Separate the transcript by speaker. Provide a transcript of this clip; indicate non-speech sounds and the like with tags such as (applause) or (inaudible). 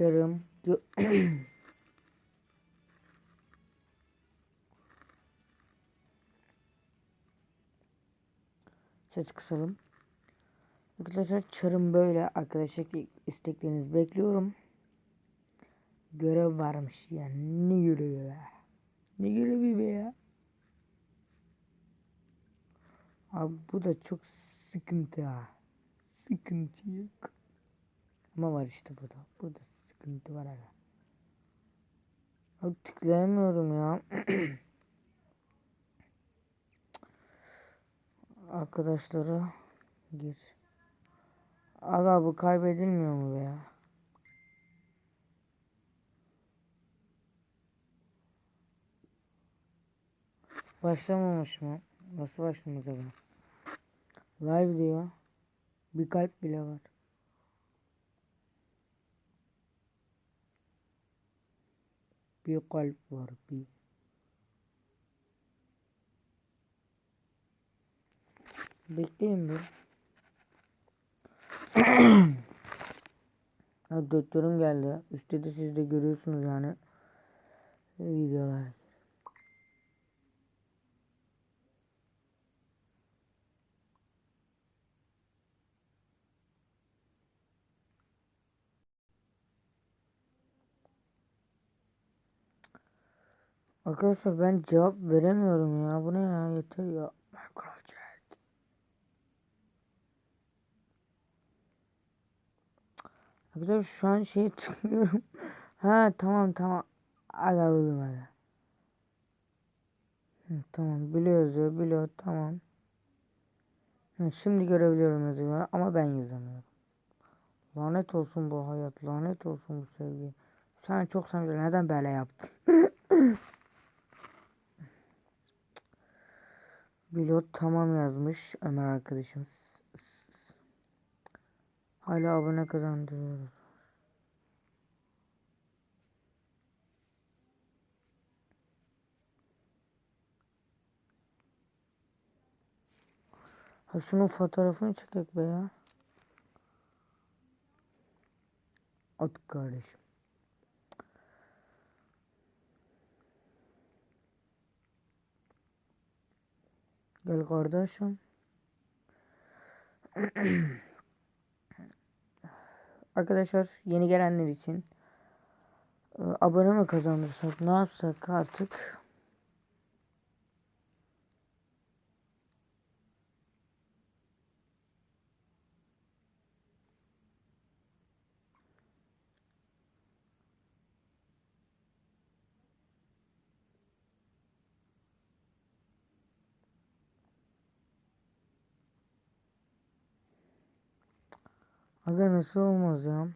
Speaker 1: Çarım. Gö- Ses kısalım. Arkadaşlar çarım böyle. Arkadaşlar isteklerinizi bekliyorum. Görev varmış yani. Ne görevi be? Ne görevi be ya? Abi bu da çok sıkıntı ha. Sıkıntı yok. Ama var işte burada. Burada sıkıntı var hala. Abi tıklayamıyorum ya. (clears throat) Arkadaşlara gir. Aga bu kaybedilmiyor mu be ya? Başlamamış mı? Nasıl başlamaz aga? Live diyor. Bir kalp bile var. Bir kalp var bir. Bekleyin bir. (clears throat) Doktorum geldi. Üstte de siz de görüyorsunuz yani. Videolar. Arkadaşlar ben cevap veremiyorum ya. Bu ne ya? Yeter ya. Minecraft chat. Arkadaşlar şu an şeye (laughs) tıklıyorum. ha tamam tamam. Buldum aga. Hı, tamam biliyoruz ya biliyor tamam. Şimdi görebiliyorum yazıyor ama ben yazamıyorum. Lanet olsun bu hayat, lanet olsun bu sevgi. Sen çok sevdim. Neden böyle yaptın? (laughs) Pilot tamam yazmış Ömer arkadaşım. Hala abone kazandırıyoruz. Ha şunun fotoğrafını çekek be ya. At kardeşim. Gel kardeşim. (clears throat) Arkadaşlar yeni gelenler için e, abone mi kazandırsak ne yapsak artık Aga nasıl olmaz ya